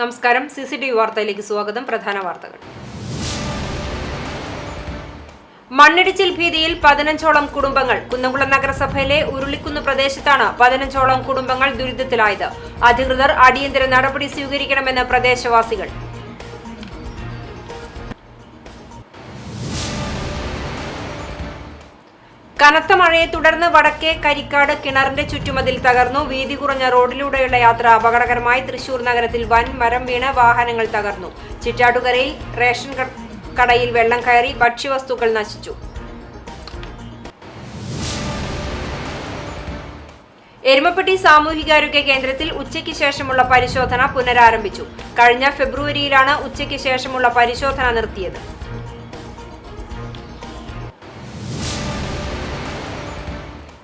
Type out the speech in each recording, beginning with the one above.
നമസ്കാരം. C C T V വാർത്തയിലേക്ക് സ്വാഗതം. പ്രധാന വാർത്തകൾ. മണ്ണിടിച്ചിൽ ഭീതിയിൽ പതിനഞ്ചോളം കുടുംബങ്ങൾ കുന്നംകുളം നഗരസഭയിലെ ഉരുളിക്കുന്ന് പ്രദേശത്താണ് പതിനഞ്ചോളം കുടുംബങ്ങൾ ദുരിതത്തിലായത്. അധികൃതർ അടിയന്തര നടപടി സ്വീകരിക്കണമെന്ന് പ്രദേശവാസികൾ. കനത്ത മഴയെ തുടർന്ന് വടക്കേ കരിക്കാട് കിണറിന്റെ ചുറ്റുമതിൽ തകർന്നു. വീതി കുറഞ്ഞ റോഡിലൂടെയുള്ള യാത്ര അപകടകരമായി. തൃശൂർ നഗരത്തിൽ വൻ മരം വീണ് വാഹനങ്ങൾ തകർന്നു. ചിറ്റാട്ടുകരയിൽ റേഷൻ കടയിൽ വെള്ളം കയറി ഭക്ഷ്യവസ്തുക്കൾ നശിച്ചു. എരുമപ്പെട്ടി സാമൂഹികാരോഗ്യ കേന്ദ്രത്തിൽ ഉച്ചയ്ക്ക് ശേഷമുള്ള പരിശോധന പുനരാരംഭിച്ചു. കഴിഞ്ഞ ഫെബ്രുവരിയിലാണ് ഉച്ചയ്ക്ക് ശേഷമുള്ള പരിശോധന നിർത്തിയത്.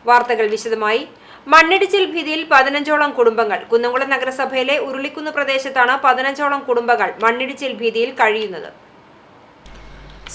വാർത്തകൾ വിശദമായി. മണ്ണിടിച്ചിൽ ഭീതിയിൽ പതിനഞ്ചോളം കുടുംബങ്ങൾ. കുന്നംകുളം നഗരസഭയിലെ ഉരുളിക്കുന്ന് പ്രദേശത്താണ് പതിനഞ്ചോളം കുടുംബങ്ങൾ മണ്ണിടിച്ചിൽ ഭീതിയിൽ കഴിയുന്നത്.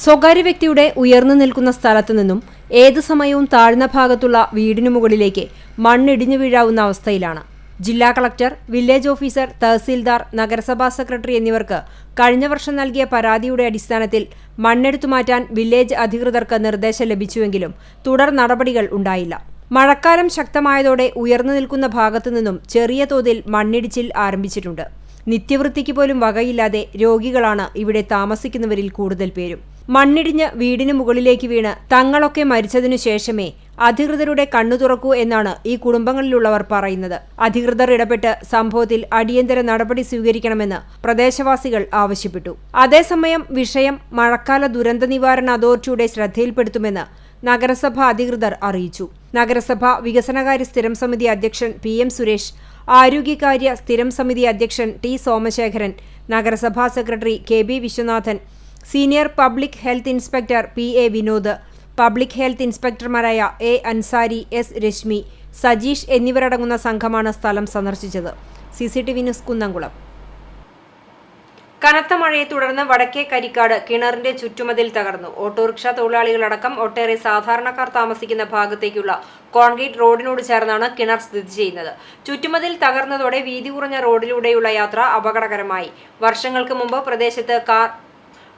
സ്വകാര്യ വ്യക്തിയുടെ ഉയർന്നു നിൽക്കുന്ന സ്ഥലത്തു നിന്നും ഏതു സമയവും താഴ്ന്ന ഭാഗത്തുള്ള വീടിനു മുകളിലേക്ക് മണ്ണിടിഞ്ഞു വീഴാവുന്ന അവസ്ഥയിലാണ്. ജില്ലാ കളക്ടർ വില്ലേജ് ഓഫീസർ തഹസീൽദാർ നഗരസഭാ സെക്രട്ടറി എന്നിവർക്ക് കഴിഞ്ഞ വർഷം നൽകിയ പരാതിയുടെ അടിസ്ഥാനത്തിൽ മണ്ണെടുത്തു മാറ്റാൻ വില്ലേജ് അധികൃതർക്ക് നിർദ്ദേശം ലഭിച്ചുവെങ്കിലും തുടർ നടപടികൾ ഉണ്ടായില്ല. മഴക്കാലം ശക്തമായതോടെ ഉയർന്നു നിൽക്കുന്ന ഭാഗത്തു നിന്നും ചെറിയ തോതിൽ മണ്ണിടിച്ചിൽ ആരംഭിച്ചിട്ടുണ്ട്. നിത്യവൃത്തിക്ക് പോലും വകയില്ലാതെ രോഗികളാണ് ഇവിടെ താമസിക്കുന്നവരിൽ കൂടുതൽ പേരും. മണ്ണിടിഞ്ഞ് വീടിന് മുകളിലേക്ക് വീണ് തങ്ങളൊക്കെ മരിച്ചതിനു ശേഷമേ അധികൃതരുടെ കണ്ണു തുറക്കൂ എന്നാണ് ഈ കുടുംബങ്ങളിലുള്ളവർ പറയുന്നത്. അധികൃതർ ഇടപെട്ട് സംഭവത്തിൽ അടിയന്തര നടപടി സ്വീകരിക്കണമെന്ന് പ്രദേശവാസികൾ ആവശ്യപ്പെട്ടു. അതേസമയം വിഷയം മഴക്കാല ദുരന്ത നിവാരണ അതോറിറ്റിയുടെ ശ്രദ്ധയിൽപ്പെടുത്തുമെന്ന് നഗരസഭ അധികൃതർ അറിയിച്ചു. നഗരസഭ വികസനകാര്യ സ്ഥിരം സമിതി അധ്യക്ഷൻ പി എം സുരേഷ് ആരോഗ്യകാര്യ സ്ഥിരം സമിതി അധ്യക്ഷൻ ടി സോമശേഖരൻ നഗരസഭാ secretary K B Viswanathan senior public health inspector P A Vinod public health ഇൻസ്പെക്ടർമാരായ A Ansari S Rashmi Sajeesh എന്നിവരടങ്ങുന്ന സംഘമാണ് സ്ഥലം സന്ദർശിച്ചത്. C C T V news Kunnamkulam. കനത്ത മഴയെ തുടർന്ന് വടക്കേ കരിക്കാട് കിണറിന്റെ ചുറ്റുമതിൽ തകർന്നു. ഓട്ടോറിക്ഷ തൊഴിലാളികളടക്കം ഒട്ടേറെ സാധാരണക്കാർ താമസിക്കുന്ന ഭാഗത്തേക്കുള്ള കോൺക്രീറ്റ് റോഡിനോട് ചേർന്നാണ് കിണർ സ്ഥിതി ചെയ്യുന്നത്. ചുറ്റുമതിൽ തകർന്നതോടെ വീതി കുറഞ്ഞ റോഡിലൂടെയുള്ള യാത്ര അപകടകരമായി. വർഷങ്ങൾക്ക് മുമ്പ് പ്രദേശത്ത് കാർ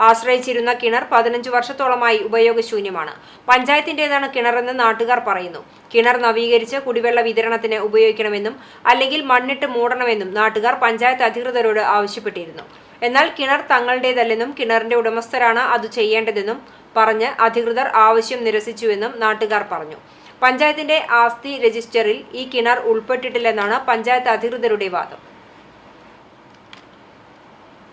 ആശ്രയിച്ചിരുന്ന കിണർ പതിനഞ്ച് വർഷത്തോളമായി ഉപയോഗശൂന്യമാണ്. പഞ്ചായത്തിന്റേതാണ് കിണറെന്ന് നാട്ടുകാർ പറയുന്നു. കിണർ നവീകരിച്ച് കുടിവെള്ള വിതരണത്തിന് ഉപയോഗിക്കണമെന്നും അല്ലെങ്കിൽ മണ്ണിട്ട് മൂടണമെന്നും നാട്ടുകാർ പഞ്ചായത്ത് അധികൃതരോട് ആവശ്യപ്പെട്ടിരുന്നു. എന്നാൽ കിണർ തങ്ങളുടേതല്ലെന്നും കിണറിന്റെ ഉടമസ്ഥരാണ് അത് ചെയ്യേണ്ടതെന്നും പറഞ്ഞ് അധികൃതർ ആവശ്യം നിരസിച്ചുവെന്നും നാട്ടുകാർ പറഞ്ഞു. പഞ്ചായത്തിന്റെ ആസ്തി രജിസ്റ്ററിൽ ഈ കിണർ ഉൾപ്പെട്ടിട്ടില്ലെന്നാണ് പഞ്ചായത്ത് അധികൃതരുടെ വാദം.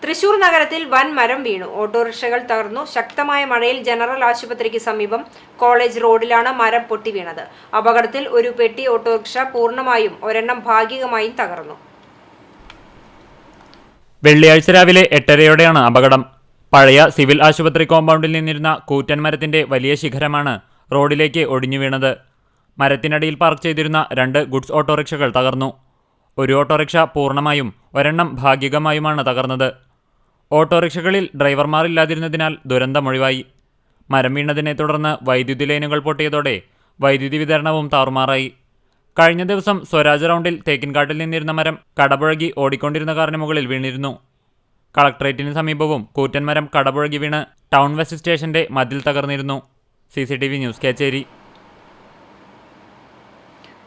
തൃശൂർ നഗരത്തിൽ വൻ മരം വീണു. ഓട്ടോറിക്ഷകൾ തകർന്നു. ശക്തമായ മഴയിൽ ജനറൽ ആശുപത്രിക്ക് സമീപം കോളേജ് റോഡിലാണ് മരം പൊട്ടി വീണത്. അപകടത്തിൽ ഒരു പെട്ടി ഓട്ടോറിക്ഷ പൂർണമായും ഒരെണ്ണം ഭാഗികമായും തകർന്നു. വെള്ളിയാഴ്ച രാവിലെ എട്ടരയോടെയാണ് അപകടം. പഴയ സിവിൽ ആശുപത്രി കോമ്പൗണ്ടിൽ നിന്നിരുന്ന കൂറ്റൻ മരത്തിന്റെ വലിയ ശിഖരമാണ് റോഡിലേക്ക് ഒടിഞ്ഞു വീണത്. മരത്തിനടിയിൽ പാർക്ക് ചെയ്തിരുന്ന രണ്ട് ഗുഡ്സ് ഓട്ടോറിക്ഷകൾ തകർന്നു. ഒരു ഓട്ടോറിക്ഷ പൂർണമായും ഒരെണ്ണം ഭാഗികമായുമാണ് തകർന്നത്. ഓട്ടോറിക്ഷകളിൽ ഡ്രൈവർമാരില്ലാതിരുന്നതിനാൽ ദുരന്തമൊഴിവായി മരം വീണതിനെ തുടർന്ന് വൈദ്യുതി ലൈനുകൾ പൊട്ടിയതോടെ വൈദ്യുതി വിതരണവും താറുമാറായി. കഴിഞ്ഞ ദിവസം സ്വരാജ് റൗണ്ടിൽ തേക്കിൻകാട്ടിൽ നിന്നിരുന്ന മരം കടപുഴകി ഓടിക്കൊണ്ടിരുന്ന കാറിന് മുകളിൽ വീണിരുന്നു. കളക്ട്രേറ്റിന് സമീപവും കൂറ്റൻ മരം കടപുഴകി വീണ് ടൗൺ വെസ്റ്റ് സ്റ്റേഷന്റെ മതിൽ തകർന്നിരുന്നു. C news Kechery.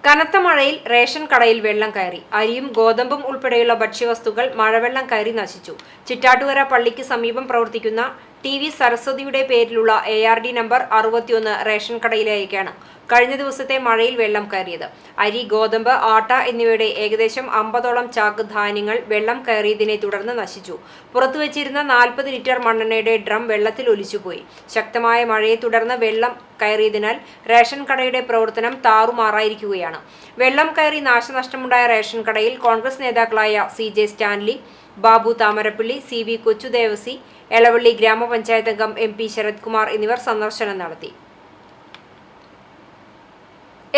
കനത്ത മഴയിൽ റേഷൻ കടയിൽ വെള്ളം കയറി. അരിയും ഗോതമ്പും ഉൾപ്പെടെയുള്ള ഭക്ഷ്യവസ്തുക്കൾ മഴവെള്ളം കയറി നശിച്ചു. ചിറ്റാട്ടുകര പള്ളിക്ക് സമീപം പ്രവർത്തിക്കുന്ന ടി വി സരസ്വതിയുടെ പേരിലുള്ള എ ആർ ഡി നമ്പർ അറുപത്തിയൊന്ന് റേഷൻ കടയിലേക്കാണ് കഴിഞ്ഞ ദിവസത്തെ മഴയിൽ വെള്ളം കയറിയത്. അരി ഗോതമ്പ് ആട്ട എന്നിവയുടെ ഏകദേശം അമ്പതോളം ചാക്ക് ധാന്യങ്ങൾ വെള്ളം കയറിയതിനെ തുടർന്ന് നശിച്ചു. പുറത്തു വച്ചിരുന്ന നാൽപ്പത് ലിറ്റർ മണ്ണെണ്ണയുടെ ഡ്രം വെള്ളത്തിൽ ഒലിച്ചുപോയി. ശക്തമായ മഴയെ തുടർന്ന് വെള്ളം കയറിയതിനാൽ റേഷൻ കടയുടെ പ്രവർത്തനം താറുമാറായിരിക്കുകയാണ്. വെള്ളം കയറി നാശനഷ്ടമുണ്ടായ റേഷൻ കടയിൽ കോൺഗ്രസ് നേതാക്കളായ C J Stanley Babu Thamarappally C V Kochudevassy Elavally ഗ്രാമപഞ്ചായത്ത് അംഗം എം പി ശരത് കുമാർ എന്നിവർ സന്ദർശനം നടത്തി.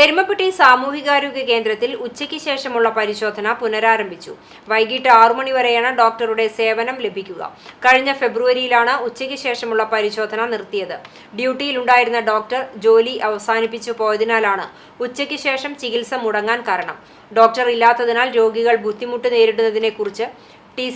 എരുമപ്പെട്ടി സാമൂഹികാരോഗ്യ കേന്ദ്രത്തിൽ ഉച്ചയ്ക്ക് ശേഷമുള്ള പരിശോധന പുനരാരംഭിച്ചു. വൈകിട്ട് ആറു മണി വരെയാണ് ഡോക്ടറുടെ സേവനം ലഭിക്കുക. കഴിഞ്ഞ ഫെബ്രുവരിയിലാണ് ഉച്ചയ്ക്ക് ശേഷമുള്ള പരിശോധന നിർത്തിയത്. ഡ്യൂട്ടിയിലുണ്ടായിരുന്ന ഡോക്ടർ ജോലി അവസാനിപ്പിച്ചു പോയതിനാലാണ് ഉച്ചയ്ക്ക് ശേഷം ചികിത്സ മുടങ്ങാൻ കാരണം. ഡോക്ടർ ഇല്ലാത്തതിനാൽ രോഗികൾ ബുദ്ധിമുട്ട് നേരിടുന്നതിനെക്കുറിച്ച് T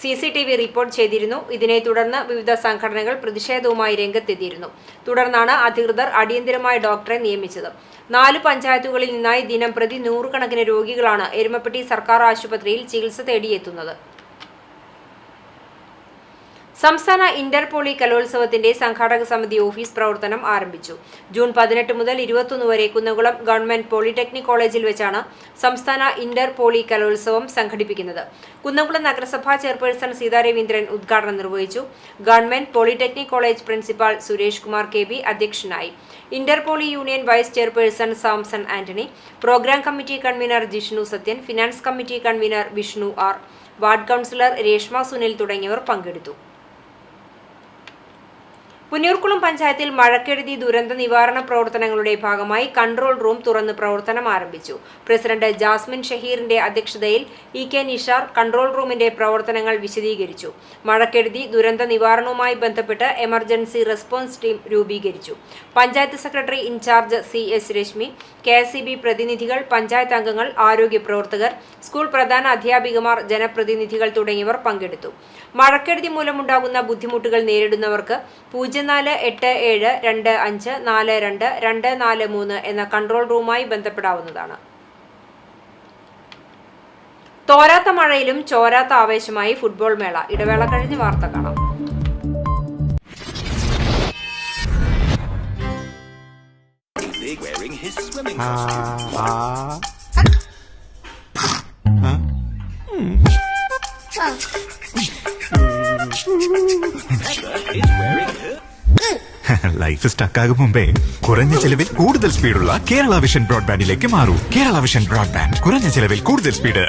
C C T V report ചെയ്തിരുന്നു. ഇതിനെ തുടർന്ന് വിവിധ സംഘടനകൾ പ്രതിഷേധവുമായി രംഗത്തെത്തിയിരുന്നു. തുടർന്നാണ് അധികൃതർ അടിയന്തരമായി ഡോക്ടറെ നിയമിച്ചത്. നാല് പഞ്ചായത്തുകളിൽ നിന്നായി ദിനം പ്രതി നൂറുകണക്കിന് രോഗികളാണ് എരുമപ്പെട്ടി സർക്കാർ ആശുപത്രിയിൽ ചികിത്സ തേടിയെത്തുന്നത്. സംസ്ഥാന ഇന്റർപോളി കലോത്സവത്തിന്റെ സംഘാടക സമിതി ഓഫീസ് പ്രവർത്തനം ആരംഭിച്ചു. ജൂൺ പതിനെട്ട് മുതൽ ഇരുപത്തൊന്ന് വരെ കുന്നകുളം ഗവൺമെന്റ് പോളിടെക്നിക് കോളേജിൽ വെച്ചാണ് സംസ്ഥാന ഇന്റർപോളി കലോത്സവം സംഘടിപ്പിക്കുന്നത്. കുന്നകുളം നഗരസഭാ ചെയർപേഴ്സൺ സീതാ രവീന്ദ്രൻ ഉദ്ഘാടനം നിർവഹിച്ചു. Government polytechnic college principal Suresh Kumar K B അധ്യക്ഷനായി. Interpoly union vice chairperson Samson Antony programme committee convener Jishnu Sathyan finance committee convener Vishnu R ward councillor Reshma Sunil തുടങ്ങിയവർ പങ്കെടുത്തു. പുന്നൂർക്കുളം പഞ്ചായത്തിൽ മഴക്കെടുതി ദുരന്ത നിവാരണ പ്രവർത്തനങ്ങളുടെ ഭാഗമായി കൺട്രോൾ റൂം തുറന്ന് പ്രവർത്തനം ആരംഭിച്ചു. പ്രസിഡന്റ് ജാസ്മിൻ ഷഹീറിന്റെ അധ്യക്ഷതയിൽ ഇ കെ നിഷാർ കൺട്രോൾ റൂമിന്റെ പ്രവർത്തനങ്ങൾ വിശദീകരിച്ചു. മഴക്കെടുതി ദുരന്ത നിവാരണവുമായി ബന്ധപ്പെട്ട് എമർജൻസി റെസ്പോൺസ് ടീം രൂപീകരിച്ചു. Panchayat secretary in charge C S Rashmi K പ്രതിനിധികൾ പഞ്ചായത്ത് അംഗങ്ങൾ ആരോഗ്യ പ്രവർത്തകർ സ്കൂൾ പ്രധാന അധ്യാപികമാർ ജനപ്രതിനിധികൾ തുടങ്ങിയവർ പങ്കെടുത്തു. മഴക്കെടുതി മൂലമുണ്ടാകുന്ന ബുദ്ധിമുട്ടുകൾ നേരിടുന്നവർക്ക് പൂജ്യം നാല് എട്ട് ഏഴ് രണ്ട് അഞ്ച് നാല് രണ്ട് രണ്ട് നാല് മൂന്ന് എന്ന കൺട്രോൾ റൂമായി ബന്ധപ്പെടാവുന്നതാണ്. തോരാത്ത മഴയിലും ചോരാത്ത ആവേശമായി ഫുട്ബോൾ മേള. ഇടവേള കഴിഞ്ഞ് വാർത്ത കാണാം. His swimming Ah, life wearing her life സ്റ്റക്കാകും മുമ്പേ കുറഞ്ഞ ചെലവിൽ കൂടുതൽ സ്പീഡുള്ള കേരള വിഷൻ ബ്രോഡ്ബാൻഡിലേക്ക് മാറൂ. കേരള വിഷൻ ബ്രോഡ്ബാൻഡ് കുറഞ്ഞ ചെലവിൽ കൂടുതൽ സ്പീഡ്.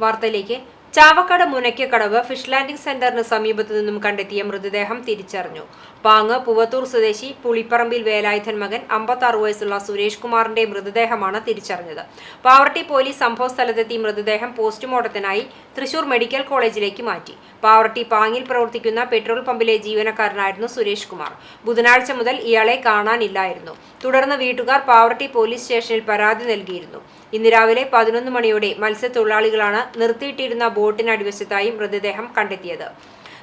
വാർത്തയിലേക്ക് ചാവക്കാട് മുനയ്ക്കക്കടവ് ഫിഷ് ലാൻഡിംഗ് സെന്ററിന് സമീപത്തു നിന്നും കണ്ടെത്തിയ മൃതദേഹം തിരിച്ചറിഞ്ഞു. പാങ്ങ് പുവത്തൂർ സ്വദേശി പുളിപ്പറമ്പിൽ വേലായുധൻ മകൻ അമ്പത്താറ് വയസ്സുള്ള സുരേഷ് കുമാറിന്റെ മൃതദേഹമാണ് തിരിച്ചറിഞ്ഞത്. പാവർട്ടി പോലീസ് സംഭവ സ്ഥലത്തെത്തി മൃതദേഹം പോസ്റ്റ്മോർട്ടത്തിനായി തൃശൂർ മെഡിക്കൽ കോളേജിലേക്ക് മാറ്റി. പാവർട്ടി പാങ്ങിൽ പ്രവർത്തിക്കുന്ന പെട്രോൾ പമ്പിലെ ജീവനക്കാരനായിരുന്നു സുരേഷ് കുമാർ. ബുധനാഴ്ച മുതൽ ഇയാളെ കാണാനില്ലായിരുന്നു. തുടർന്ന് വീട്ടുകാർ പാവർട്ടി പോലീസ് സ്റ്റേഷനിൽ പരാതി നൽകിയിരുന്നു. ഇന്ന് രാവിലെ പതിനൊന്ന് മണിയോടെ മത്സ്യത്തൊഴിലാളികളാണ് നിർത്തിയിട്ടിരുന്ന ബോട്ടിനടിവശത്തായി മൃതദേഹം കണ്ടെത്തിയത്.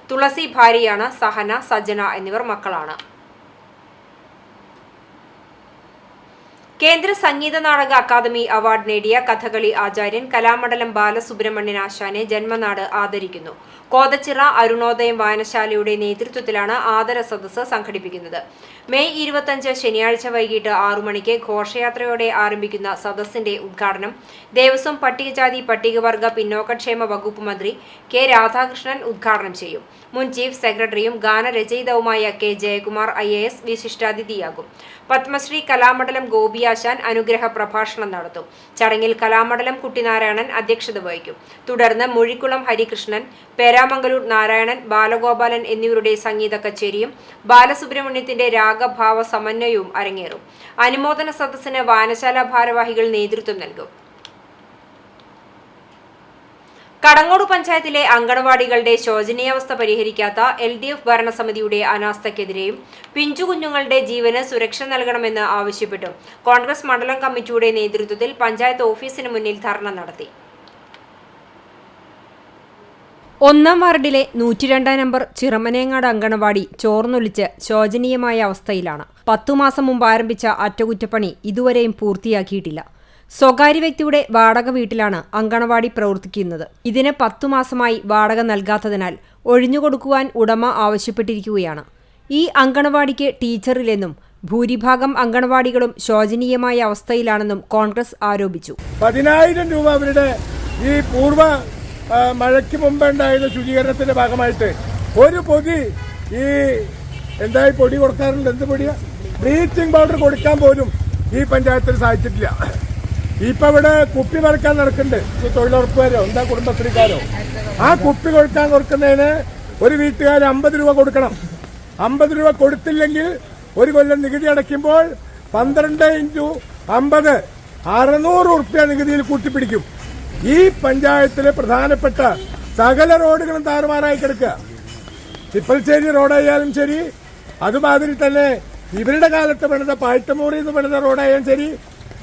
തുളസി ഭാര്യയാണ് സഹന സജന എന്നിവർ മക്കളാണ്. കേന്ദ്ര സംഗീത നാടക അക്കാദമി അവാർഡ് നേടിയ കഥകളി ആചാര്യൻ കലാമണ്ഡലം ബാലസുബ്രഹ്മണ്യൻ ആശാനെ ജന്മനാട് ആദരിക്കുന്നു. കോതച്ചിറ അരുണോദയം വായനശാലയുടെ നേതൃത്വത്തിലാണ് ആദര സദസ്സ് സംഘടിപ്പിക്കുന്നത്. മെയ് ഇരുപത്തഞ്ച് ശനിയാഴ്ച വൈകിട്ട് ആറു മണിക്ക് ഘോഷയാത്രയോടെ ആരംഭിക്കുന്ന സദസ്സിന്റെ ഉദ്ഘാടനം ദേവസ്വം പട്ടികജാതി പട്ടികവർഗ പിന്നോക്കക്ഷേമ വകുപ്പ് മന്ത്രി കെ രാധാകൃഷ്ണൻ ഉദ്ഘാടനം ചെയ്യും. മുൻ ചീഫ് സെക്രട്ടറിയും ഗാനരചയിതാവുമായ K Jayakumar I A S വിശിഷ്ടാതിഥിയാകും. Padmashri Kalamandalam ഗോപിയാശാൻ അനുഗ്രഹ പ്രഭാഷണം നടത്തും. ചടങ്ങിൽ കലാമണ്ഡലം കുട്ടിനാരായണൻ അധ്യക്ഷത വഹിക്കും. തുടർന്ന് മുഴിക്കുളം ഹരികൃഷ്ണൻ പേരാമംഗലൂർ നാരായണൻ ബാലഗോപാലൻ എന്നിവരുടെ സംഗീത കച്ചേരിയും ബാലസുബ്രഹ്മണ്യത്തിന്റെ രാഗഭാവ സമന്വയവും അരങ്ങേറും. അനുമോദന സദസ്സിന് വായനശാല ഭാരവാഹികൾ നേതൃത്വം നൽകും. കടങ്ങോട് പഞ്ചായത്തിലെ അങ്കണവാടികളുടെ ശോചനീയാവസ്ഥ പരിഹരിക്കാത്ത എൽ ഡി എഫ് ഭരണസമിതിയുടെ അനാസ്ഥയ്ക്കെതിരെയും പിഞ്ചുകുഞ്ഞുങ്ങളുടെ ജീവന് സുരക്ഷ നൽകണമെന്ന് ആവശ്യപ്പെട്ടും. കോൺഗ്രസ് മണ്ഡലം കമ്മിറ്റിയുടെ നേതൃത്വത്തിൽ പഞ്ചായത്ത് ഓഫീസിന് മുന്നിൽ ധർണ നടത്തി. ഒന്നാം വാർഡിലെ നൂറ്റിരണ്ടാം നമ്പർ ചിറമനേങ്ങാട് അങ്കണവാടി ചോർന്നൊലിച്ച് ശോചനീയമായ അവസ്ഥയിലാണ്. പത്തു മാസം മുമ്പ് ആരംഭിച്ച അറ്റകുറ്റപ്പണി ഇതുവരെയും പൂർത്തിയാക്കിയിട്ടില്ല. സ്വകാര്യ വ്യക്തിയുടെ വാടക വീട്ടിലാണ് അങ്കണവാടി പ്രവർത്തിക്കുന്നത്. ഇതിന് പത്തു മാസമായി വാടക നൽകാത്തതിനാൽ ഒഴിഞ്ഞുകൊടുക്കുവാൻ ഉടമ ആവശ്യപ്പെട്ടിരിക്കുകയാണ്. ഈ അങ്കണവാടിക്ക് ടീച്ചറില്ലെന്നും ഭൂരിഭാഗം അങ്കണവാടികളും ശോചനീയമായ അവസ്ഥയിലാണെന്നും കോൺഗ്രസ് ആരോപിച്ചു. പതിനായിരം രൂപ അവരുടെ ഈ പൂർവ മഴയ്ക്ക് മുമ്പ് ഉണ്ടായിരുന്ന ശുചീകരണത്തിന്റെ ഭാഗമായിട്ട് ഒരു പൊതി ഈ എന്തായി പൊടി കൊടുക്കാറുണ്ട്? എന്ത് പൊടിയാ? ബ്ലീച്ചിങ് പൗഡർ കൊടുക്കാൻ പോലും ഈ പഞ്ചായത്തിന് സാധിച്ചിട്ടില്ല. ഇപ്പൊ ഇവിടെ കുപ്പി മറക്കാൻ നടക്കുന്നുണ്ട്. ഈ തൊഴിലുറപ്പുകാരോ എന്താ കുടുംബശ്രീക്കാരോ? ആ കുപ്പി കൊടുക്കാൻ കൊടുക്കുന്നതിന് ഒരു വീട്ടുകാർ അമ്പത് രൂപ കൊടുക്കണം. അമ്പത് രൂപ കൊടുത്തില്ലെങ്കിൽ ഒരു കൊല്ലം നികുതി അടയ്ക്കുമ്പോൾ പന്ത്രണ്ട് ഇന്റു അമ്പത് അറുന്നൂറ് ഉറുപ്പ്യ നികുതിയിൽ കൂട്ടിപ്പിടിക്കും. ഈ പഞ്ചായത്തിലെ പ്രധാനപ്പെട്ട സകല റോഡുകളും താറുമാറായി കിടക്കുക. തിപ്പൽശ്ശേരി റോഡായാലും ശരി അതുമാതിരി തന്നെ ഇവരുടെ കാലത്ത് പണിത പാഴ്ത്തമൂറിന്ന് വേണ്ട പണിത റോഡായാലും ശരി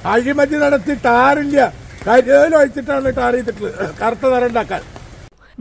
അഴിമതി നടത്തി ടാറില്ല കരിയിലൊഴിച്ചിട്ടാണ് ടാർ ചെയ്തിട്ടുള്ളത്. കറുത്ത നിറം ഉണ്ടാക്കാൻ.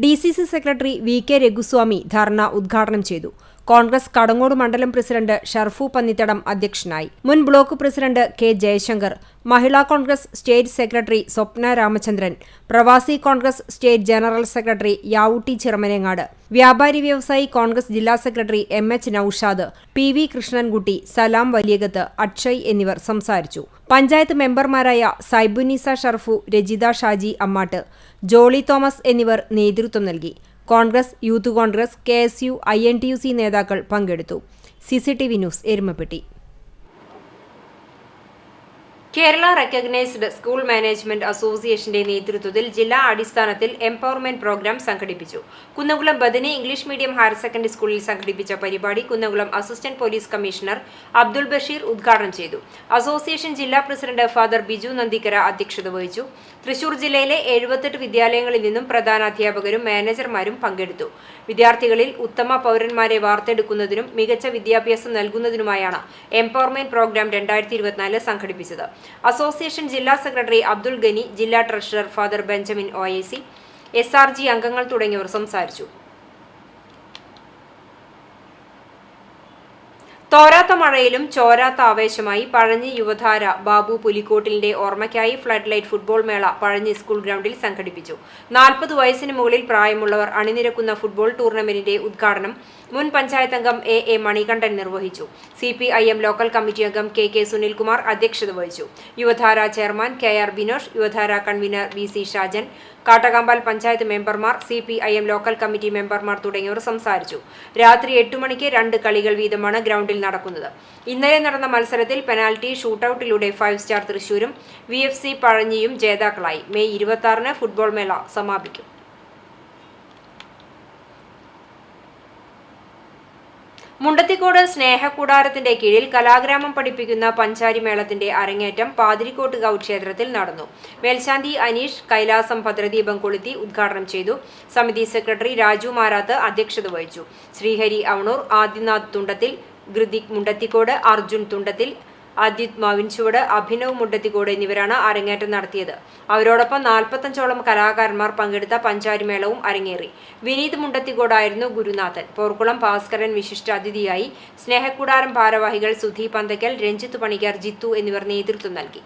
D C C secretary V K Raghuswamy dharna ഉദ്ഘാടനം ചെയ്തു. കോൺഗ്രസ് കടങ്ങോട് മണ്ഡലം പ്രസിഡന്റ് ഷർഫു പന്നിത്തടം അധ്യക്ഷനായി. മുൻ block president K Jayashankar Mahila Congress state secretary Swapna Ramachandran Pravasi Congress state general secretary Yavootty Chiramanengad Vyapari Vyavasayi Congress ജില്ലാ secretary M H Noushad P V Krishnankutty Salam Valiyakath Akshay എന്നിവർ സംസാരിച്ചു. പഞ്ചായത്ത് മെമ്പർമാരായ Saibunisa Sharfu Rajitha Shaji Ammatt Jolly Thomas എന്നിവർ നേതൃത്വം നൽകി. Congress youth Congress K S U I N T U C നേതാക്കൾ പങ്കെടുത്തു. C C T V news Erumapetty. Kerala recognised school management അസോസിയേഷന്റെ നേതൃത്വത്തിൽ ജില്ലാ അടിസ്ഥാനത്തിൽ എംപവർമെന്റ് പ്രോഗ്രാം സംഘടിപ്പിച്ചു. Kunnamkulam Bethany English medium higher secondary സ്കൂളിൽ സംഘടിപ്പിച്ച പരിപാടി Kunnamkulam assistant police commissioner Abdul Basheer ഉദ്ഘാടനം ചെയ്തു. അസോസിയേഷൻ ജില്ലാ പ്രസിഡന്റ് ഫാദർ ബിജു നന്ദിക്കര അധ്യക്ഷത വഹിച്ചു. തൃശൂർ ജില്ലയിലെ എഴുപത്തെട്ട് വിദ്യാലയങ്ങളിൽ നിന്നും പ്രധാന അധ്യാപകരും മാനേജർമാരും പങ്കെടുത്തു. വിദ്യാർത്ഥികളിൽ ഉത്തമ പൗരന്മാരെ വാർത്തെടുക്കുന്നതിനും മികച്ച വിദ്യാഭ്യാസം നൽകുന്നതിനുമായാണ് എംപവർമെന്റ് പ്രോഗ്രാം രണ്ടായിരത്തി സംഘടിപ്പിച്ചത്. അസോസിയേഷൻ ജില്ലാ സെക്രട്ടറി അബ്ദുൾ ഗനി ജില്ലാ treasurer father Benjamin O S R G അംഗങ്ങൾ തുടങ്ങിയവർ സംസാരിച്ചു. തോരാത്ത മഴയിലും ചോരാത്ത ആവേശമായി പഴഞ്ഞി യുവധാര ബാബു പുലിക്കോട്ടിലിന്റെ ഓർമ്മയ്ക്കായി ഫ്ലഡ് ലൈറ്റ് ഫുട്ബോൾ മേള പഴഞ്ഞി സ്കൂൾ ഗ്രൗണ്ടിൽ സംഘടിപ്പിച്ചു. നാൽപ്പത് വയസ്സിന് മുകളിൽ പ്രായമുള്ളവർ അണിനിരക്കുന്ന ഫുട്ബോൾ ടൂർണമെന്റിന്റെ ഉദ്ഘാടനം മുൻ പഞ്ചായത്ത് അംഗം എ എ മണികണ്ഠൻ നിർവഹിച്ചു. C P I M local committee അംഗം കെ കെ സുനിൽകുമാർ അധ്യക്ഷത വഹിച്ചു. Yuvadhara chairman K R Binosh Yuvadhara convener B C Shajan Kattakampal panchayat മെമ്പർമാർ സി ലോക്കൽ കമ്മിറ്റി മെമ്പർമാർ തുടങ്ങിയവർ സംസാരിച്ചു. രാത്രി എട്ട് മണിക്ക് രണ്ട് കളികൾ വീതമാണ് ഗ്രൗണ്ടിൽ നടക്കുന്നത്. ഇന്നലെ നടന്ന മത്സരത്തിൽ പെനാൽറ്റി ഷൂട്ടൌട്ടിലൂടെ ഫൈവ് സ്റ്റാർ തൃശൂരും വി പഴഞ്ഞിയും ജേതാക്കളായി. മെയ് ഇരുപത്തി ഫുട്ബോൾ മേള സമാപിക്കും. മുണ്ടത്തിക്കോട് സ്നേഹകൂടാരത്തിന്റെ കീഴിൽ കലാഗ്രാമം പഠിപ്പിക്കുന്ന പഞ്ചാരി മേളത്തിന്റെ അരങ്ങേറ്റം പാതിരിക്കോട്ടുകാവ് ക്ഷേത്രത്തിൽ നടന്നു. മേൽശാന്തി അനീഷ് കൈലാസം ഭദ്രദീപം കൊളുത്തി ഉദ്ഘാടനം ചെയ്തു. സമിതി സെക്രട്ടറി രാജു മാരാത്ത് അധ്യക്ഷത വഹിച്ചു. ശ്രീഹരി അവണൂർ ആദിനാഥ് തുണ്ടത്തിൽ ഗൃതിക് മുണ്ടത്തിക്കോട് അർജുൻ തുണ്ടത്തിൽ അദ്യുത് മാവിൻചുവട് അഭിനവ് മുണ്ടത്തിക്കോട് എന്നിവരാണ് അരങ്ങേറ്റം നടത്തിയത്. അവരോടൊപ്പം നാൽപ്പത്തഞ്ചോളം കലാകാരന്മാർ പങ്കെടുത്ത പഞ്ചാരിമേളവും അരങ്ങേറി. വിനീത് മുണ്ടത്തിക്കോടായിരുന്നു ഗുരുനാഥൻ. പോർക്കുളം ഭാസ്കരൻ വിശിഷ്ട അതിഥിയായി സ്നേഹക്കൂടാരം ഭാരവാഹികൾ സുധി പന്തക്കൽ രഞ്ജിത്ത് പണിക്കർ ജിത്തു എന്നിവർ നേതൃത്വം നൽകി.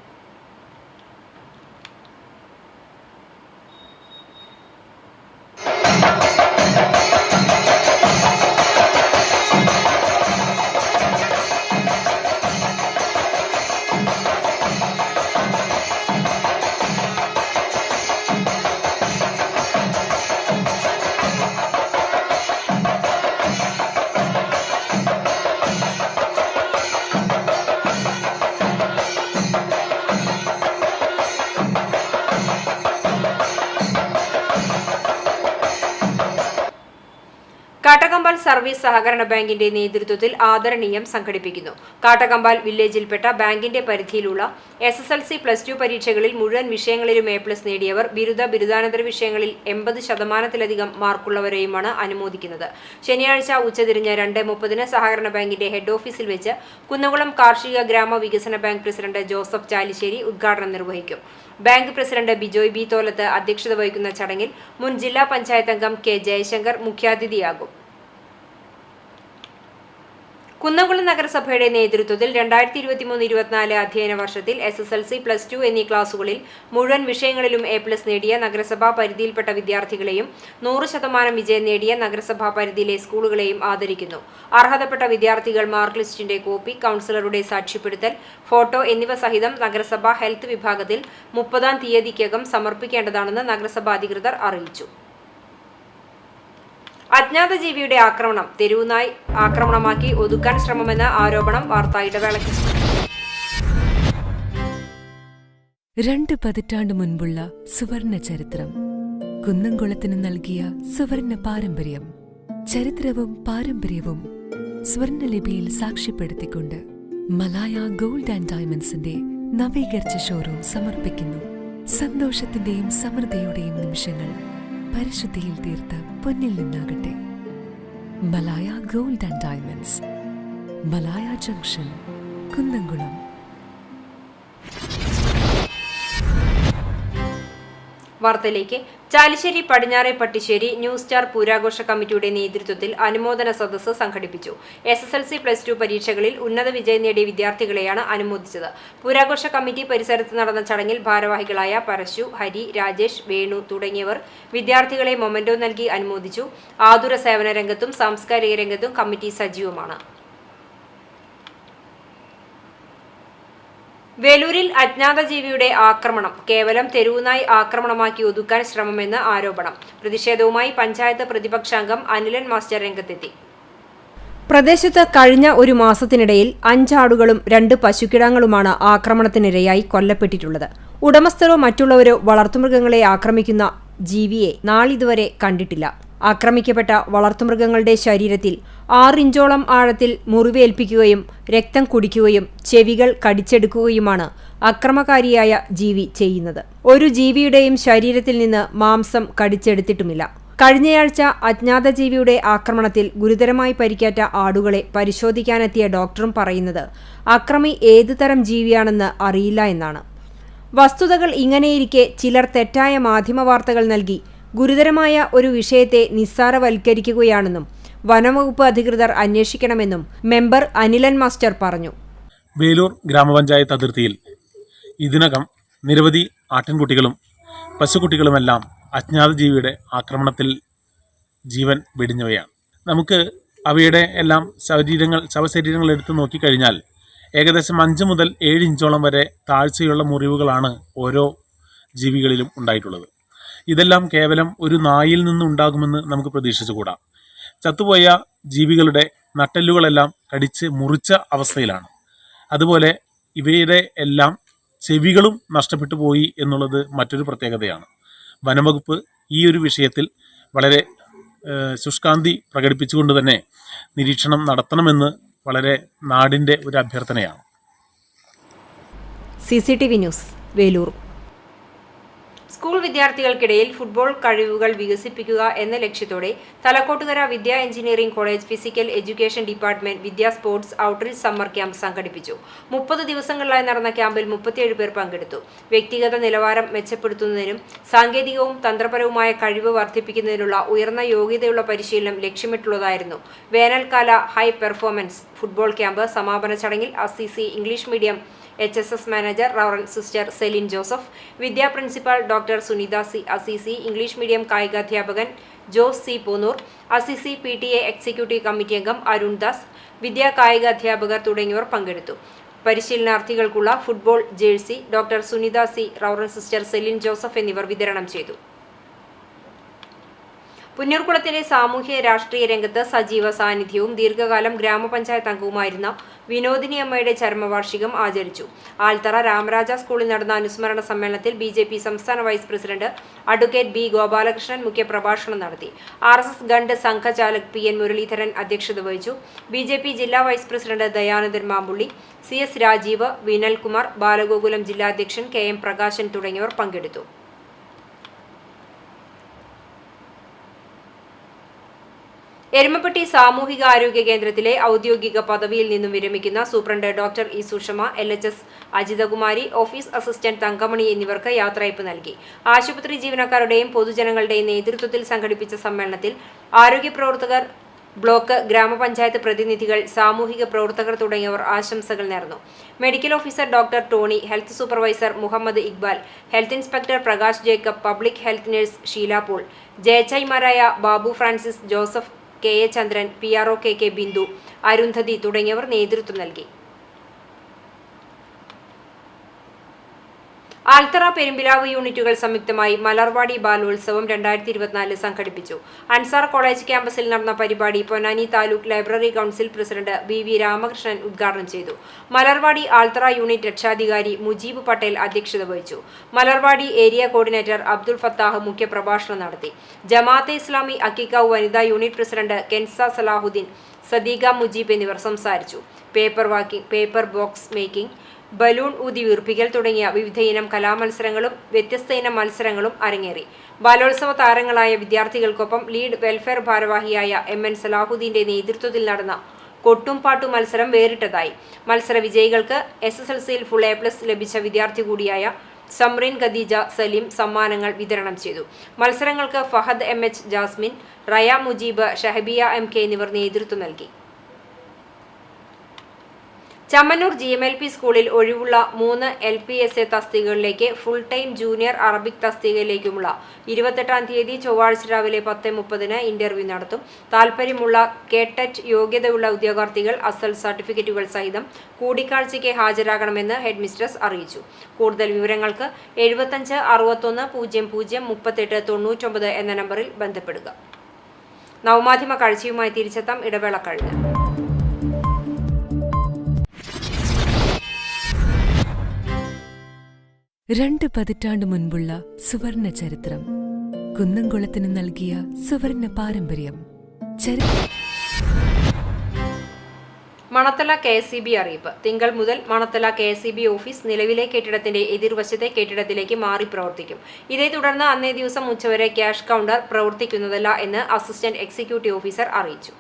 സർവീസ് സഹകരണ ബാങ്കിന്റെ നേതൃത്വത്തിൽ ആദരണീയം സംഘടിപ്പിക്കുന്നു. കാട്ടകമ്പാൽ വില്ലേജിൽപ്പെട്ട ബാങ്കിന്റെ പരിധിയിലുള്ള S S L C plus two പരീക്ഷകളിൽ മുഴുവൻ വിഷയങ്ങളിലും എ പ്ലസ് നേടിയവർ ബിരുദ ബിരുദാനന്തര വിഷയങ്ങളിൽ എൺപത് ശതമാനത്തിലധികം മാർക്കുള്ളവരെയുമാണ് അനുമോദിക്കുന്നത്. ശനിയാഴ്ച ഉച്ചതിരിഞ്ഞ് രണ്ട് മുപ്പതിന് സഹകരണ ബാങ്കിന്റെ ഹെഡ് ഓഫീസിൽ വെച്ച് കുന്നകുളം കാർഷിക ഗ്രാമ വികസന ബാങ്ക് പ്രസിഡന്റ് ജോസഫ് ചാലിശ്ശേരി ഉദ്ഘാടനം നിർവഹിക്കും. Bank president Bijoy B Tholath അധ്യക്ഷത വഹിക്കുന്ന ചടങ്ങിൽ മുൻ ജില്ലാ പഞ്ചായത്ത് അംഗം കെ ജയശങ്കർ മുഖ്യാതിഥിയാകും. കുന്നംകുളം നഗരസഭയുടെ നേതൃത്വത്തിൽ രണ്ടായിരത്തി ഇരുപത്തിമൂന്ന് ഇരുപത്തിനാല് അധ്യയന വർഷത്തിൽ S S L C plus two എന്നീ ക്ലാസുകളിൽ മുഴുവൻ വിഷയങ്ങളിലും എ പ്ലസ് നേടിയ നഗരസഭാ പരിധിയിൽപ്പെട്ട വിദ്യാർത്ഥികളെയും നൂറ് ശതമാനം വിജയം നേടിയ നഗരസഭാ പരിധിയിലെ സ്കൂളുകളെയും ആദരിക്കുന്നു. അർഹതപ്പെട്ട വിദ്യാർത്ഥികൾ മാർക്ക് ലിസ്റ്റിന്റെ കോപ്പി കൗൺസിലറുടെ സാക്ഷ്യപ്പെടുത്തൽ ഫോട്ടോ എന്നിവ സഹിതം നഗരസഭാ ഹെൽത്ത് വിഭാഗത്തിൽ മുപ്പതാം തീയതിക്കകം സമർപ്പിക്കേണ്ടതാണെന്ന് നഗരസഭാ അധികൃതർ അറിയിച്ചു. അജ്ഞാത ജീവിയുടെ ആക്രമണം തെരുവുനായി ആക്രമണമാക്കി ഒതുക്കാൻ ശ്രമമെന്ന ആരോപണം വാർത്താ ഇടവേളയ്ക്ക്. രണ്ട് പതിറ്റാണ്ട് മുൻപുള്ള സുവർണ ചരിത്രം. കുന്നംകുളത്തിന് നൽകിയ സുവർണ പാരമ്പര്യം. ചരിത്രവും പാരമ്പര്യവും സ്വർണലിപിയിൽ സാക്ഷ്യപ്പെടുത്തിക്കൊണ്ട് മലായ ഗോൾഡ് ആൻഡ് ഡയമണ്ട്സിന്റെ നവീകരിച്ച ഷോറൂം സമർപ്പിക്കുന്നു. സന്തോഷത്തിന്റെയും സമൃദ്ധിയുടെയും നിമിഷങ്ങൾ. പരിശുദ്ധിയിൽ തീർത്ത പൊന്നിൽ നിന്നാകട്ടെ. Malaya gold and diamonds Malaya junction Kunnamkulam. വാർത്തയിലേക്ക് ചാലിശ്ശേരി പടിഞ്ഞാറെ പട്ടിശ്ശേരി ന്യൂ സ്റ്റാർ പൂരാഘോഷ കമ്മിറ്റിയുടെ നേതൃത്വത്തിൽ അനുമോദന സദസ്സ് സംഘടിപ്പിച്ചു. S S L C plus two പരീക്ഷകളിൽ ഉന്നത വിജയം നേടിയ വിദ്യാർത്ഥികളെയാണ് അനുമോദിച്ചത്. പൂരാഘോഷ കമ്മിറ്റി പരിസരത്ത് നടന്ന ചടങ്ങിൽ ഭാരവാഹികളായ പരശു ഹരി രാജേഷ് വേണു തുടങ്ങിയവർ വിദ്യാർത്ഥികളെ മൊമെന്റോ നൽകി അനുമോദിച്ചു. ആതുര സേവന രംഗത്തും സാംസ്കാരിക രംഗത്തും കമ്മിറ്റി സജീവമാണ്. വേലൂരിൽ അജ്ഞാത ജീവിയുടെ ആക്രമണം. കേവലം തെരുവുനായി ആക്രമണമാക്കി ഒതുക്കാൻ ശ്രമമെന്ന് ആരോപണം. പ്രതിഷേധവുമായി പഞ്ചായത്ത് പ്രതിപക്ഷാംഗം അനിലൻ മാസ്റ്റർ രംഗത്തെത്തി. പ്രദേശത്ത് കഴിഞ്ഞ ഒരു മാസത്തിനിടയിൽ അഞ്ചാടുകളും രണ്ട് പശുക്കിടാങ്ങളുമാണ് ആക്രമണത്തിനിരയായി കൊല്ലപ്പെട്ടിട്ടുള്ളത്. ഉടമസ്ഥരോ മറ്റുള്ളവരോ വളർത്തുമൃഗങ്ങളെ ആക്രമിക്കുന്ന ജീവിയെ നാളിതുവരെ കണ്ടിട്ടില്ല. ആക്രമിക്കപ്പെട്ട വളർത്തുമൃഗങ്ങളുടെ ശരീരത്തിൽ ആറിഞ്ചോളം ആഴത്തിൽ മുറിവേൽപ്പിക്കുകയും രക്തം കുടിക്കുകയും ചെവികൾ കടിച്ചെടുക്കുകയുമാണ് അക്രമകാരിയായ ജീവി ചെയ്യുന്നത്. ഒരു ജീവിയുടെയും ശരീരത്തിൽ നിന്ന് മാംസം കടിച്ചെടുത്തിട്ടുമില്ല. കഴിഞ്ഞയാഴ്ച അജ്ഞാത ജീവിയുടെ ആക്രമണത്തിൽ ഗുരുതരമായി പരിക്കേറ്റ ആടുകളെ പരിശോധിക്കാനെത്തിയ ഡോക്ടറും പറയുന്നത് അക്രമി ഏതുതരം ജീവിയാണെന്ന് അറിയില്ല എന്നാണ്. വസ്തുതകൾ ഇങ്ങനെയിരിക്കെ ചിലർ തെറ്റായ മാധ്യമ വാർത്തകൾ നൽകി ഗുരുതരമായ ഒരു വിഷയത്തെ നിസ്സാരവൽക്കരിക്കുകയാണെന്നും വനംവകുപ്പ് അധികൃതർ അന്വേഷിക്കണമെന്നും മെമ്പർ അനിലൻ മാസ്റ്റർ പറഞ്ഞു. വേലൂർ ഗ്രാമപഞ്ചായത്ത് അതിർത്തിയിൽ ഇതിനകം നിരവധി ആട്ടിൻകുട്ടികളും പശുക്കുട്ടികളുമെല്ലാം അജ്ഞാത ജീവിയുടെ ആക്രമണത്തിൽ ജീവൻ വെടിഞ്ഞവയാണ്. നമുക്ക് അവയുടെ എല്ലാം ശരീരങ്ങൾ ശവശരീരങ്ങൾ എടുത്തു നോക്കിക്കഴിഞ്ഞാൽ ഏകദേശം അഞ്ച് മുതൽ ഏഴ് ഇഞ്ചോളം വരെ താഴ്ചയുള്ള മുറിവുകളാണ് ഓരോ ജീവികളിലും ഉണ്ടായിട്ടുള്ളത്. ഇതെല്ലാം കേവലം ഒരു നായിൽ നിന്നുണ്ടാകുമെന്ന് നമുക്ക് പ്രതീക്ഷിച്ചുകൂടാ. ചത്തുപോയ ജീവികളുടെ നട്ടെല്ലുകളെല്ലാം കടിച്ച് മുറിച്ച അവസ്ഥയിലാണ്. അതുപോലെ ഇവയുടെ എല്ലാം ചെവികളും നഷ്ടപ്പെട്ടു പോയി എന്നുള്ളത് മറ്റൊരു പ്രത്യേകതയാണ്. വനംവകുപ്പ് ഈ ഒരു വിഷയത്തിൽ വളരെ ശുഷ്കാന്തി പ്രകടിപ്പിച്ചുകൊണ്ട് തന്നെ നിരീക്ഷണം നടത്തണമെന്ന് വളരെ നാടിന്റെ ഒരു അഭ്യർത്ഥനയാണ്. C C T V news Veloor. School വിദ്യാർത്ഥികൾക്കിടയിൽ football കഴിവുകൾ വികസിപ്പിക്കുക എന്ന ലക്ഷ്യത്തോടെ Thalakkottukara Vidya engineering college physical education department Vidya sports outreach summer camp സംഘടിപ്പിച്ചു. മുപ്പത് ദിവസങ്ങളിലായി നടന്ന ക്യാമ്പിൽ മുപ്പത്തിയേഴ് പേർ പങ്കെടുത്തു. വ്യക്തിഗത നിലവാരം മെച്ചപ്പെടുത്തുന്നതിനും സാങ്കേതികവും തന്ത്രപരവുമായ കഴിവ് വർദ്ധിപ്പിക്കുന്നതിനുള്ള ഉയർന്ന യോഗ്യതയുള്ള പരിശീലനം ലക്ഷ്യമിട്ടുള്ളതായിരുന്നു വേനൽക്കാല ഹൈ പെർഫോമൻസ് ഫുട്ബോൾ ക്യാമ്പ് സമാപന ചടങ്ങിൽ Assisi English medium H S S manager reverend sister Celine Joseph Vidya principal doctor Sunitha C Assisi English medium കായികാധ്യാപകൻ Jose C Poonoor Assisi P T A executive committee അംഗം അരുൺ ദാസ് വിദ്യാ കായിക അധ്യാപകർ തുടങ്ങിയവർ പങ്കെടുത്തു. പരിശീലനാർത്ഥികൾക്കുള്ള football jersey doctor Sunitha C reverend sister Celine Joseph എന്നിവർ വിതരണം ചെയ്തു. പുന്നൂർകുളത്തിലെ സാമൂഹ്യ രാഷ്ട്രീയ രംഗത്ത് സജീവ സാന്നിധ്യവും ദീർഘകാലം ഗ്രാമപഞ്ചായത്ത് അംഗവുമായിരുന്ന വിനോദിനി അമ്മയുടെ ചരമവാർഷികം ആചരിച്ചു. ആൽത്തറ രാമരാജ സ്കൂളിൽ നടന്ന അനുസ്മരണ സമ്മേളനത്തിൽ ബി ജെ പി സംസ്ഥാന vice president advocate B Gopalakrishnan മുഖ്യപ്രഭാഷണം നടത്തി. ആർ എസ് എസ് ഗണ്ട് സംഘചാലക് പി എൻ മുരളീധരൻ അധ്യക്ഷത വഹിച്ചു. ബി ജെ പി ജില്ലാ vice president Dayanandan Mampully C S Rajeev Vinalkumar Balagokulam ജില്ലാധ്യക്ഷൻ K M Prakashan തുടങ്ങിയവർ പങ്കെടുത്തു. എരുമപ്പെട്ടി സാമൂഹിക ആരോഗ്യ കേന്ദ്രത്തിലെ ഔദ്യോഗിക പദവിയിൽ നിന്നും വിരമിക്കുന്ന superintendent doctor E Sushama L H S Ajithakumari office assistant Thankamani എന്നിവർക്ക് യാത്രയപ്പ് നൽകി. ആശുപത്രി ജീവനക്കാരുടെയും പൊതുജനങ്ങളുടെയും നേതൃത്വത്തിൽ സംഘടിപ്പിച്ച സമ്മേളനത്തിൽ ആരോഗ്യ പ്രവർത്തകർ ബ്ലോക്ക് ഗ്രാമപഞ്ചായത്ത് പ്രതിനിധികൾ സാമൂഹിക പ്രവർത്തകർ തുടങ്ങിയവർ ആശംസകൾ നേർന്നു. Medical officer doctor Tony health supervisor Muhammad Iqbal health inspector Prakash Jacob public health nurse Sheela Paul Babu Francis Joseph K A Chandran P R O K K Bindu Arundhathi തുടങ്ങിയവർ നേതൃത്വം നൽകി. ആൽത്തറ പെരുമ്പിലാവ് യൂണിറ്റുകൾ സംയുക്തമായി മലർവാടി ബാലോത്സവം രണ്ടായിരത്തി ഇരുപത്തിനാല് സംഘടിപ്പിച്ചു. അൻസാർ കോളേജ് ക്യാമ്പസിൽ നടന്ന പരിപാടി Ponnani taluk library council president V V Ramakrishnan ഉദ്ഘാടനം ചെയ്തു. മലർവാടി ആൽത്തറ യൂണിറ്റ് രക്ഷാധികാരി മുജീബ് പട്ടേൽ അധ്യക്ഷത വഹിച്ചു. മലർവാടി ഏരിയ കോർഡിനേറ്റർ അബ്ദുൾ ഫത്താഹ് മുഖ്യപ്രഭാഷണം നടത്തി. ജമാഅത്തെ ഇസ്ലാമി അക്കിക്കാവ് വനിതാ യൂണിറ്റ് പ്രസിഡന്റ് കെൻസ സലാഹുദ്ദീൻ സദീഖ മുജീബ് എന്നിവർ സംസാരിച്ചു. Paper walking paper box making balloon ഊതി വീർപ്പിക്കൽ തുടങ്ങിയ വിവിധ ഇനം കലാമത്സരങ്ങളും വ്യത്യസ്ത ഇനം മത്സരങ്ങളും അരങ്ങേറി. ബാലോത്സവ താരങ്ങളായ വിദ്യാർത്ഥികൾക്കൊപ്പം ലീഡ് വെൽഫെയർ ഭാരവാഹിയായ എം എൻ സലാഹുദ്ദീന്റെ നേതൃത്വത്തിൽ നടന്ന കൊട്ടും പാട്ടും മത്സരം വേറിട്ടതായി. മത്സര വിജയികൾക്ക് എസ് എസ് എൽ സിയിൽ ഫുൾ എ പ്ലസ് ലഭിച്ച വിദ്യാർത്ഥി കൂടിയായ സമ്രിൻ ഖദീജ സലീം സമ്മാനങ്ങൾ വിതരണം ചെയ്തു. മത്സരങ്ങൾക്ക് Fahad M H Jasmine Raya Mujeeb Shahabiya M K എന്നിവർ നേതൃത്വം നൽകി. Chammannur G M L P സ്കൂളിൽ ഒഴിവുള്ള മൂന്ന് എൽ പി എസ് എ തസ്തികകളിലേക്ക് ഫുൾ ടൈം ജൂനിയർ അറബിക് തസ്തികയിലേക്കുമുള്ള ഇരുപത്തെട്ടാം തീയതി ചൊവ്വാഴ്ച രാവിലെ പത്ത് മുപ്പതിന് ഇന്റർവ്യൂ നടത്തും. താൽപ്പര്യമുള്ള കേട്ടറ്റ് യോഗ്യതയുള്ള ഉദ്യോഗാർത്ഥികൾ അസൽ സർട്ടിഫിക്കറ്റുകൾ സഹിതം കൂടിക്കാഴ്ചയ്ക്ക് ഹാജരാകണമെന്ന് ഹെഡ് മിസ്ട്രസ് അറിയിച്ചു. കൂടുതൽ വിവരങ്ങൾക്ക് എഴുപത്തഞ്ച് അറുപത്തൊന്ന് പൂജ്യം പൂജ്യം മുപ്പത്തെട്ട് തൊണ്ണൂറ്റൊമ്പത് എന്ന നമ്പറിൽ ബന്ധപ്പെടുക. നവമാധ്യമ കാഴ്ചയുമായി തിരിച്ചെത്താം ഇടവേള കഴിഞ്ഞ്. രണ്ട് പതിറ്റാണ്ട് മുൻപുള്ള സുവർണ ചരിത്രം. കുന്നംകുളത്തിന് നൽകിയ സുവർണ പാരമ്പര്യം. ചരിത്രം Manathala K S C B അറിയിപ്പ്. തിങ്കൾ മുതൽ Manathala K S C B office നിലവിലെ കെട്ടിടത്തിന്റെ എതിർവശത്തെ കെട്ടിടത്തിലേക്ക് മാറി പ്രവർത്തിക്കും. ഇതേ തുടർന്ന് അന്നേ ദിവസം ഉച്ചവരെ ക്യാഷ് കൗണ്ടർ പ്രവർത്തിക്കുന്നതല്ല എന്ന് അസിസ്റ്റന്റ് എക്സിക്യൂട്ടീവ് ഓഫീസർ അറിയിച്ചു.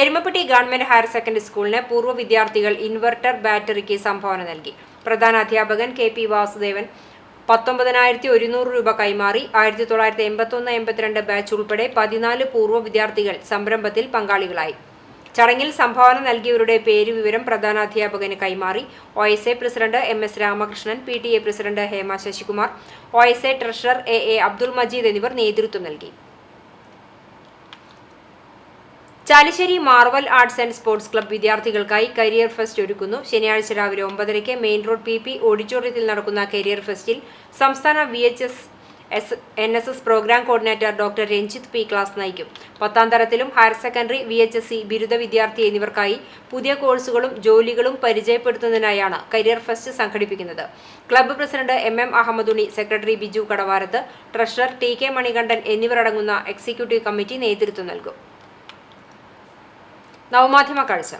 എരുമപ്പെട്ടി ഗവൺമെന്റ് ഹയർ സെക്കൻഡറി സ്കൂളിന് പൂർവ വിദ്യാർത്ഥികൾ ഇൻവെർട്ടർ ബാറ്ററിക്ക് സംഭാവന നൽകി. പ്രധാന അധ്യാപകൻ കെ പി വാസുദേവൻ. പത്തൊമ്പതിനായിരത്തി ഒരുന്നൂറ് രൂപ കൈമാറി ആയിരത്തി തൊള്ളായിരത്തി എൺപത്തൊന്ന് എൺപത്തിരണ്ട് ബാച്ച് ഉൾപ്പെടെ പതിനാല് പൂർവ വിദ്യാർത്ഥികൾ സംരംഭത്തിൽ പങ്കാളികളായി. ചടങ്ങിൽ സംഭാവന നൽകിയവരുടെ പേര് വിവരം പ്രധാനാധ്യാപകന് കൈമാറി. O S A president M S Ramakrishnan P T A president Hema Sasikumar O S A treasurer A A Abdul Majeed എന്നിവർ നേതൃത്വം നൽകി. Chalissery Marvel arts and sports club വിദ്യാർത്ഥികൾക്കായി കരിയർ ഫെസ്റ്റ് ഒരുക്കുന്നു. ശനിയാഴ്ച രാവിലെ ഒമ്പതരയ്ക്ക് മെയിൻ റോഡ് പി പി ഓഡിറ്റോറിയത്തിൽ നടക്കുന്ന കരിയർ ഫെസ്റ്റിൽ സംസ്ഥാന V H S S N S S program coordinator doctor Ranjith P class നയിക്കും. പത്താം തരത്തിലും higher secondary V H S C ബിരുദ വിദ്യാർത്ഥി എന്നിവർക്കായി പുതിയ കോഴ്സുകളും ജോലികളും പരിചയപ്പെടുത്തുന്നതിനായാണ് കരിയർ ഫെസ്റ്റ് സംഘടിപ്പിക്കുന്നത്. Club president M M Ahammedunni secretary Biju Kadavarath treasurer T K Manikandan എന്നിവരടങ്ങുന്ന എക്സിക്യൂട്ടീവ് കമ്മിറ്റി നേതൃത്വം നൽകും. നവമാധ്യമ കാഴ്ച.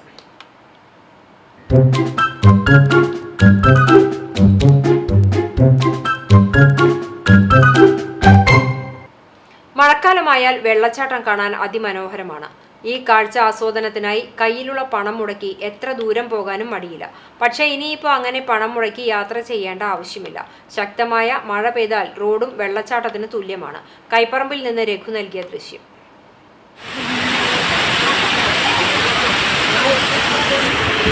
മഴക്കാലമായാൽ വെള്ളച്ചാട്ടം കാണാൻ അതിമനോഹരമാണ്. ഈ കാഴ്ച ആസ്വാദനത്തിനായി കയ്യിലുള്ള പണം മുടക്കി എത്ര ദൂരം പോകാനും മടിയില്ല. പക്ഷേ ഇനിയിപ്പോൾ അങ്ങനെ പണം മുടക്കി യാത്ര ചെയ്യേണ്ട ആവശ്യമില്ല. ശക്തമായ മഴ പെയ്താൽ റോഡും വെള്ളച്ചാട്ടത്തിന് തുല്യമാണ്. കൈപ്പറമ്പിൽ നിന്ന് രഘു നൽകിയ ദൃശ്യം.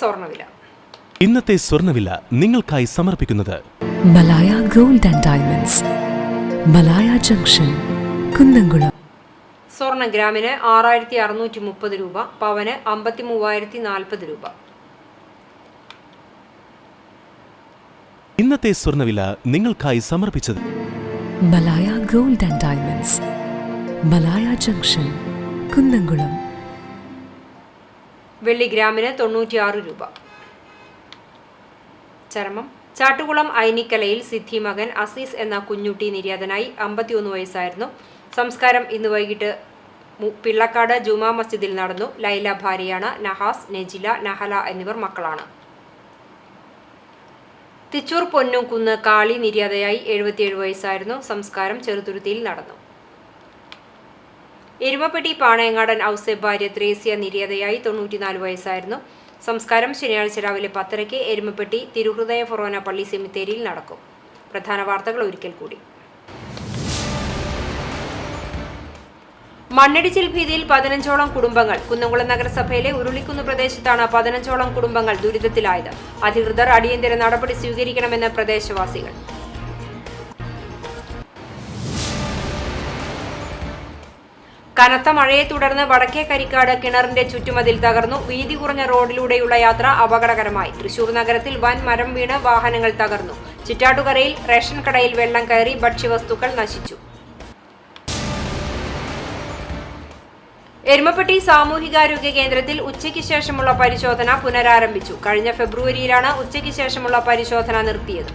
സ്വർണവില. ഇന്നത്തെ സ്വർണവില നിങ്ങൾക്കായി സമർപ്പിക്കുന്നത് Malaya gold and diamonds. Malaya junction Kunnamkulam. സ്വർണ ഗ്രാമിന് ആറായിരത്തി അറുന്നൂറ്റി മുപ്പത് രൂപ പവന് അമ്പത്തി മൂവായിരത്തി നാൽപ്പത് രൂപ. ഇന്നത്തെ സ്വർണവില നിങ്ങൾക്കായി സമർപ്പിച്ചത് Malaya gold and diamonds. Malaya junction Kunnamkulam. വെള്ളി ഗ്രാമിന് തൊണ്ണൂറ്റിയാറ് രൂപ. ചരമം. ചാട്ടുകുളം ഐനിക്കലയിൽ സിദ്ധി മകൻ അസീസ് എന്ന കുഞ്ഞുട്ടി നിര്യാതനായി അമ്പത്തിയൊന്ന് വയസ്സായിരുന്നു. സംസ്കാരം ഇന്ന് വൈകിട്ട് പിള്ളക്കാട് ജുമാ മസ്ജിദിൽ നടന്നു. ലൈല ഭാര്യയാണ് നഹാസ് നെജില നഹല എന്നിവർ മക്കളാണ്. തിച്ചൂർ പൊന്നുംകുന്ന് കാളി നിര്യാതയായി എഴുപത്തിയേഴ് വയസ്സായിരുന്നു. സംസ്കാരം ചെറുതുരുത്തിയിൽ നടന്നു. എരുമപ്പെട്ടി പാണയങ്ങാടൻ ഔസെ ഭാര്യ ത്രേസ്യ നിര്യാതയായി തൊണ്ണൂറ്റിനാല് വയസ്സായിരുന്നു. സംസ്കാരം ശനിയാഴ്ച രാവിലെ പത്തരയ്ക്ക് എരുമപ്പെട്ടി തിരുഹൃദയ ഫൊറോന പള്ളി സെമിത്തേരിയിൽ നടക്കും. പ്രധാന വാർത്തകൾ ഒരിക്കൽ കൂടി. മണ്ണിടിച്ചിൽ ഭീതിയിൽ പതിനഞ്ചോളം കുടുംബങ്ങൾ കുന്നംകുളം നഗരസഭയിലെ ഉരുളിക്കുന്ന് പ്രദേശത്താണ് പതിനഞ്ചോളം കുടുംബങ്ങൾ ദുരിതത്തിലായത്. അധികൃതർ അടിയന്തര നടപടി സ്വീകരിക്കണമെന്ന് പ്രദേശവാസികൾ. കനത്ത മഴയെ തുടർന്ന് വടക്കേ കരിക്കാട് കിണറിന്റെ ചുറ്റുമതിൽ തകർന്നു. വീതി കുറഞ്ഞ റോഡിലൂടെയുള്ള യാത്ര അപകടകരമായി. തൃശൂർ നഗരത്തിൽ വൻ മരം വീണ് വാഹനങ്ങൾ തകർന്നു. ചിറ്റാട്ടുകരയിൽ റേഷൻ കടയിൽ വെള്ളം കയറി ഭക്ഷ്യവസ്തുക്കൾ നശിച്ചു. എരുമപ്പെട്ടി സാമൂഹികാരോഗ്യ കേന്ദ്രത്തിൽ ഉച്ചയ്ക്ക് ശേഷമുള്ള പരിശോധന പുനരാരംഭിച്ചു. കഴിഞ്ഞ ഫെബ്രുവരിയിലാണ് ഉച്ചയ്ക്ക് ശേഷമുള്ള പരിശോധന നിർത്തിയത്.